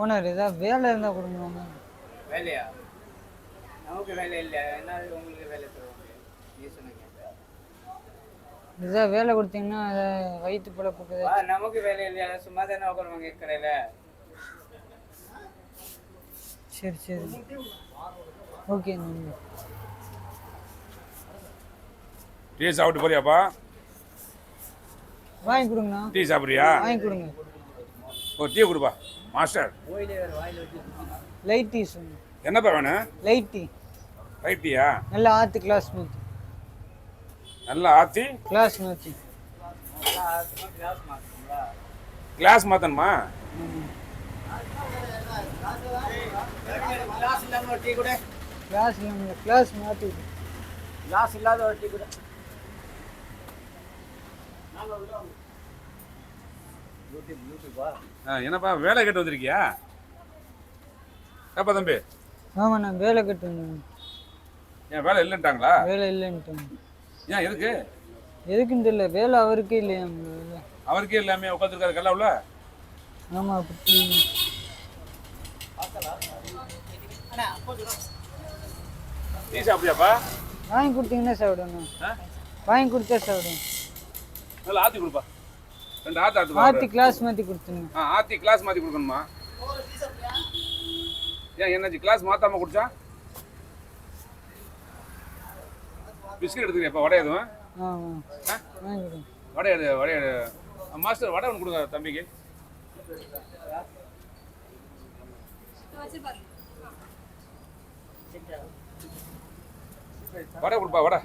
Owner ஏதாவது வேலை இருந்தால் கொடுங்க ஓனர் வேலையா? நமக்கு வேலை இல்லை என்ன உங்களுக்கு வேலை தருவாங்க? நீ சொன்னீங்க. ஏதாவது வேலை கொடுத்தீங்கன்னா அதை வயிற்று பிழப்புக்கு நமக்கு வேலை இல்லையா? சும்மா தானே உட்காருவாங்க கடையில் சரி சரி. ஓகே நன்றி. டீ சாப்பிட்டு போறியாப்பா? வாங்கி கொடுங்கண்ணா. டீ சாப்பிட்றியா? வாங்கி கொடுங்க. ஒரு டீ கொடுப்பா. மாஸ்டர். லைட் டீ சொல்லுங்க என்னப்பா வேணும்? லைட் டீ ரைட் டீயா நல்லா ஆற்று கிளாஸ் ஊற்றி நல்லா ஆற்றி கிளாஸ் ஊற்றி கிளாஸ் மாற்றுங்களா கிளாஸ் இல்லாமல் ஒரு டீ கூட. கிளாஸ் இல்லை கிளாஸ் மாற்றி கிளாஸ் இல்லாத ஒரு டீ கூட. ஆ, என்னப்பா வேலை கேட்டு வந்திருக்கியா? ஏப்பா தம்பி? நான் வேலை கட்டுங்க ஏன் வேலை இல்லைன்ட்டாங்களா? வேலை இல்லைன்ட்டு ஏன் எதுக்கு? எதுக்குன்னு தெரியல வேலை அவருக்கே இல்லையா? அவருக்கே இல்லாமல் உட்காந்துருக்காரு கல்லாவில்? ஆமாம் அப்படி டீ சாப்பிட்டியாப்பா? வாங்கி கொடுத்தீங்கன்னா சாப்பிடுவேண்ணா? வாங்கி கொடுத்தா சாப்பிடுவேன். நல்லா ஆற்றி கொடுப்பா. ரெண்டு ஆற்று ஆற்று மாற்றி கிளாஸ் மாற்றி கொடுத்துருங்க. ஆ ஆற்றி கிளாஸ் மாற்றி கொடுக்கணுமா? ஏன் என்னாச்சு? கிளாஸ் மாற்றாம குடிச்சா? பிஸ்கட் எடுத்துக்கிறியாப்பா வடை எதுவும்? வடை எடு வடை எடு. மாஸ்டர் வடை ஒன்று கொடுங்க தம்பிக்கு. வடை கொடுப்பா வடை.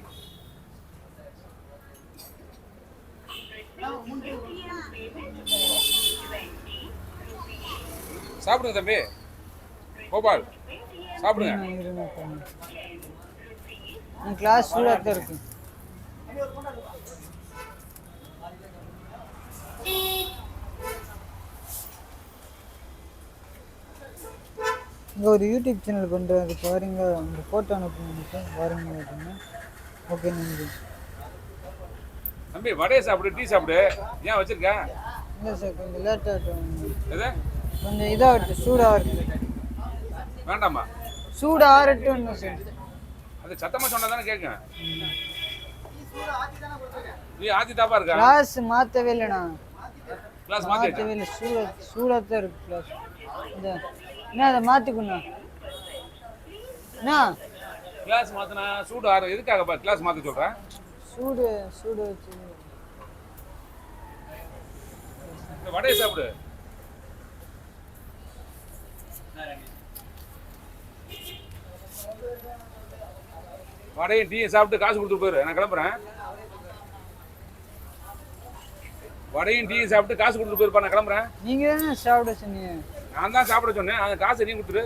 சாப்பிடுங்க தம்பி. கோபால் சாப்பிடுங்க. உன் கிளாஸ் சூடாக தான் இருக்கு. இங்கே ஒரு யூடியூப் சேனல் பண்ணுறது பாருங்க. அந்த ஃபோட்டோ அனுப்புங்க. பாருங்க. அப்படின்னா ஓகே நன்றி. தம்பி வடையை சாப்பிடு டீ சாப்பிடு. ஏன் வச்சிருக்க? இல்லை சார் கொஞ்சம் லேட்டாகட்டும் எது? கொஞ்சம் இதாகட்டும் சூடாகட்டும். வேண்டாமா? சூடு ஆறட்டும் சார். அது சத்தமா சொன்னா தானே கேட்கும் நீ ஆத்தி தாப்பா இருக்கா? கிளாஸ் மாற்றவே இல்லைண்ணா கிளாஸ் மாற்றவே இல்லை சூடாக சூடாக தான் இருக்கு கிளாஸ் இந்த என்ன அதை மாற்றிக்கண்ணா என்ன? கிளாஸ் மாத்தினா சூடு ஆறு எதுக்காகப்பா கிளாஸ் மாத்த சொல்றேன் சூடு சூடு வச்சு. இந்த வடையை சாப்பிடு. வடையும் டீயும் சாப்பிட்டு காசு கொடுத்து போயிரு. நான் கிளம்புறேன். வடையும் டீயும் சாப்பிட்டு காசு கொடுத்து போயிருப்பா நான் கிளம்புறேன். நீங்கள் தானே சாப்பிட சொன்னீங்க? நான் தான் சாப்பிட சொன்னேன். அந்த காசு நீ கொடுத்துரு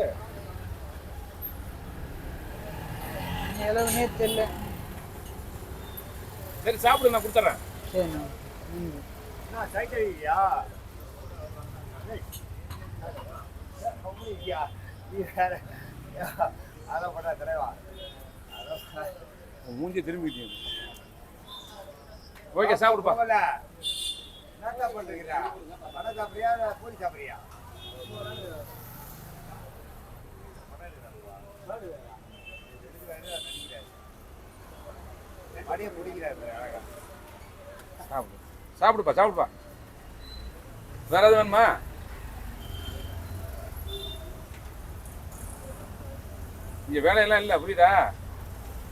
நீ எவ்வளவுனே தெரியல. சரி சாப்பிடு நான் கொடுத்துட்றேன். சரிண்ணா. மூஞ்சி திரும்பிட்டீங்க ஓகே சாப்பிடுப்பா. என்ன பண்றீங்க? வடை சாப்பிட்றியா பூரி சாப்பிட்றியா? அழகா. சாப்பிடு. சாப்பிடுப்பா சாப்பிடுப்பா. வேற எதுவும் வேணுமா? இங்க வேலையெல்லாம் இல்லை புரியுதா?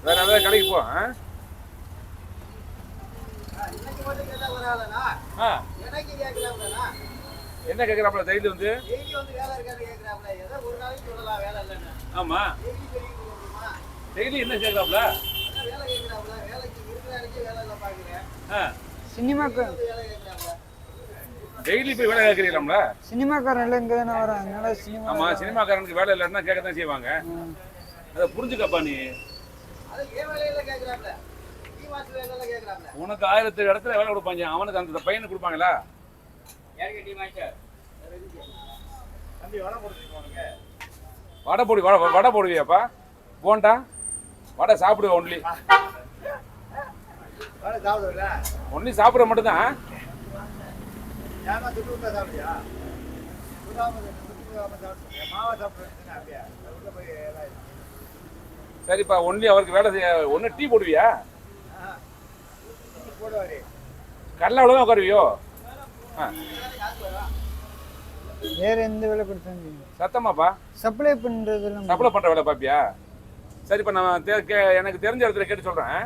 வேற ஏதாவது கடைக்கு போ என்ன கேட்குறாப்புல தைரியம் வந்து? டெய்லி வந்து வேலை இருக்காது கேட்கறாப்ல ஏதோ ஒரு நாளைக்கு சொல்லலாம் வேலை இல்லைன்னு ஆமா டெய்லி பெரிய முடியுமா டெய்லி என்ன கேட்குறாப்புல அதான் வேலை கேட்கறாப்ல வேலைக்கு இருக்கிற அன்னைக்கு வேலை இல்லை பார்க்குறேன் ஆ. சினிமாக்கு. வேலை கேட்கறாப்ல டெய்லி போய் வேலை கேட்குறீங்களாம்ல? சினிமாக்காரன் எல்லாம் இங்கே தானே வரான். அதனால சினிமா ஆமா சினிமாக்காரனுக்கு வேலை இல்லைன்னா கேட்க தான் செய்வாங்க அதை புரிஞ்சுக்கப்பா நீ. உனக்கு ஆயிரத்து இடத்துல வேலை கொடுப்பாங்க. அவனுக்கு அந்த பையனுக்கு கொடுப்பாங்களா? வடை போடு வடை வடை போடுவியாப்பா? போண்டா? வடை சாப்பிடுவேன் ஒன்லி ஒன்லி சாப்பிட மட்டும்தான். சரிப்பா ஒன்லி அவருக்கு வேலை செய்ய ஒன்று டீ போடுவியா? கடல தான் உட்காருவியோ? ஆ. வேற எந்த வேலை கொடுத்தாங்க சத்தமாப்பா. சப்ளை பண்றதெல்லாம் சப்ளை பண்ணுற வேலை பார்ப்பியா சரிப்பா நான் தெ- கே- எனக்கு தெரிஞ்ச இடத்துல கேட்டு சொல்கிறேன்